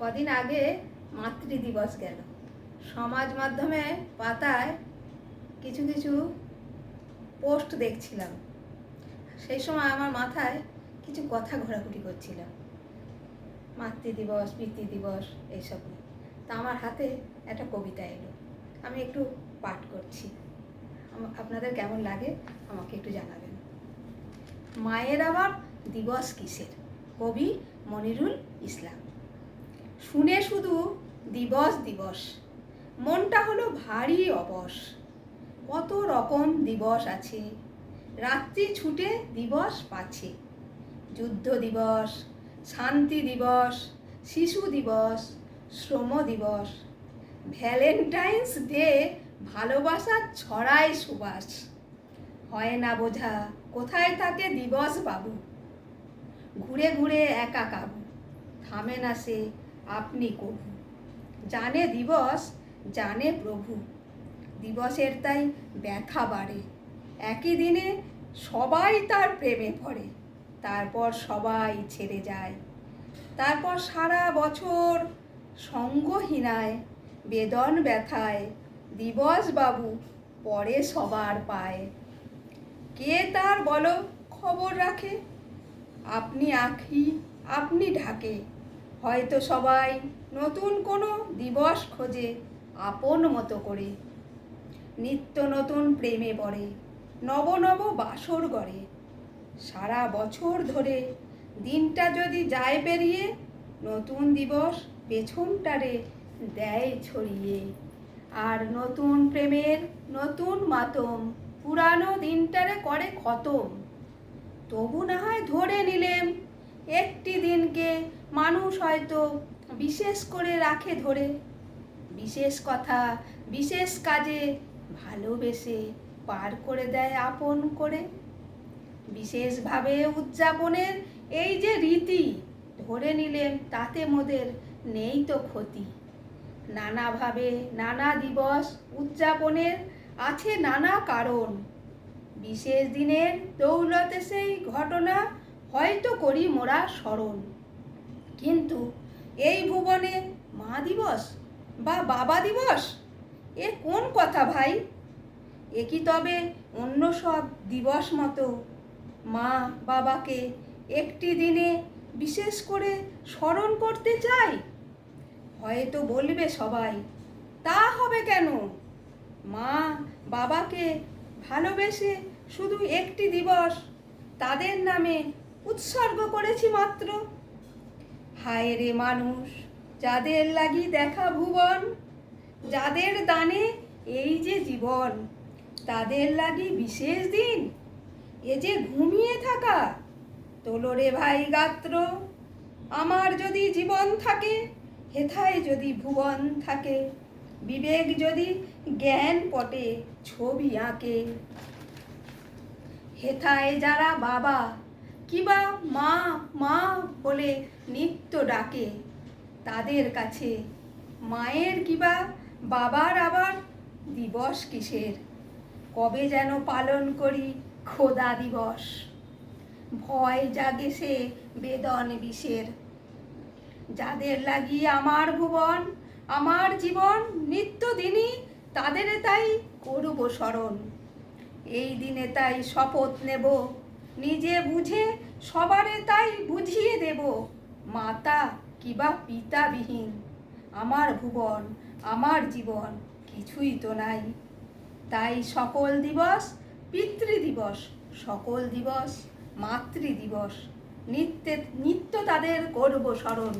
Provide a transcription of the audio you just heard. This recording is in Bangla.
কদিন আগে মাতৃ দিবস গেল। সমাজ মাধ্যমে পাতায় কিছু কিছু পোস্ট দেখছিলাম। সেই সময় আমার মাথায় কিছু কথা ঘোরাঘুরি করছিলাম মাতৃ দিবস পিতৃ দিবস এইসব নিয়ে। তা আমার হাতে একটা কবিতা এলো। আমি একটু পাঠ করছি। আপনাদের কেমন লাগে আমাকে একটু জানাবেন। মায়ের আবার দিবস কিসের? কবি মনিরুল ইসলাম। শুনে শুধু দিবস দিবস। মনটা হলো ভারী অবশ। কত রকম দিবস আছে। রাত্রি ছুটে দিবস পাচ্ছে। যুদ্ধ দিবস, শান্তি দিবস, শিশু দিবস, শ্রম দিবস। ভ্যালেন্টাইন্স ডে ভালোবাসার ছড়ায় সুবাস। হয় না বোঝা কোথায় থাকে দিবস বাবু। ঘুরে ঘুরে একা কাবু। থামে না সে আপনি কবু জানে দিবস, জানে প্রভু। দিবসের তাই ব্যথা বাড়ে। একই দিনে সবাই তার প্রেমে পড়ে। তারপর সবাই ছেড়ে যায়। তারপর সারা বছর সঙ্গহীনায়, বেদন ব্যথায়, দিবস বাবু পরে সবার পায়। কে তার বলো খবর রাখে? আপনি আঁখি, আপনি ঢাকে। হয়তো সবাই নতুন কোনো দিবস খোঁজে আপন মতো করে। নিত্য নতুন প্রেমে পড়ে, নব নব বাসর গড়ে। সারা বছর ধরে দিনটা যদি যায় পেরিয়ে, নতুন দিবস পেছনটারে দেয় ছড়িয়ে। আর নতুন প্রেমের নতুন মাতম, পুরানো দিনটারে করে খতম। তবু না হয় ধরে নিলেম একটি দিনকে মানুষ হয়তো বিশেষ করে রাখে ধরে। বিশেষ কথা, বিশেষ কাজে ভালোবেসে পার করে দেয় আপন করে। বিশেষভাবে উদযাপনের এই যে রীতি ধরে নিলেন, তাতে মোদের নেই তো ক্ষতি। নানাভাবে নানা দিবস উদযাপনের আছে নানা কারণ। বিশেষ দিনের দৌলতে সেই ঘটনা হয়তো করি মোরা স্মরণ। কিন্তু এই ভুবনে মা দিবস বা বাবা দিবস? এ কোন কথা ভাই? এ কি তবে অন্য সব দিবস মতো? মা বাবাকে একটি দিনে বিশেষ করে স্মরণ করতে চাই? হয়তো বলবে সবাই, তা হবে কেন? মা বাবাকে ভালোবেসে শুধু একটি দিবস তাদের নামে উৎসর্গ করেছি মাত্র। হায় রে মানুষ, যাদের লাগি দেখা ভুবন, যাদের দানে এই যে জীবন, তাদের লাগি বিশেষ দিন, এ যে ঘুমিয়ে থাকা। তোলো রে ভাই গাত্র, আমার যদি জীবন থাকে, হেথায় যদি ভুবন থাকে, বিবেক যদি জ্ঞান পটে ছবি আঁকে। হেথায় যারা বাবা কিবা মা মা বলে নিত্য ডাকে। তাদের কাছে মায়ের কিবা, বাবার আবার দিবস কিসের? কবে যেন পালন করি খোদা দিবস। ভয় জাগে সে বেদন বিষের। যাদের লাগি আমার ভুবন, আমার জীবন নিত্যদিনই তাদের তাই করব স্মরণ। এই দিনে তাই শপথ নেব নিজে বুঝে সবারে তাই বুঝিয়ে দেব। মাতা কিবা পিতাবিহীন, আমার ভুবন, আমার জীবন, কিছুই তো নাই। তাই সকল দিবস পিতৃ দিবস সকল দিবস মাতৃ দিবস নিত্যে, নিত্য তাদের করব স্মরণ।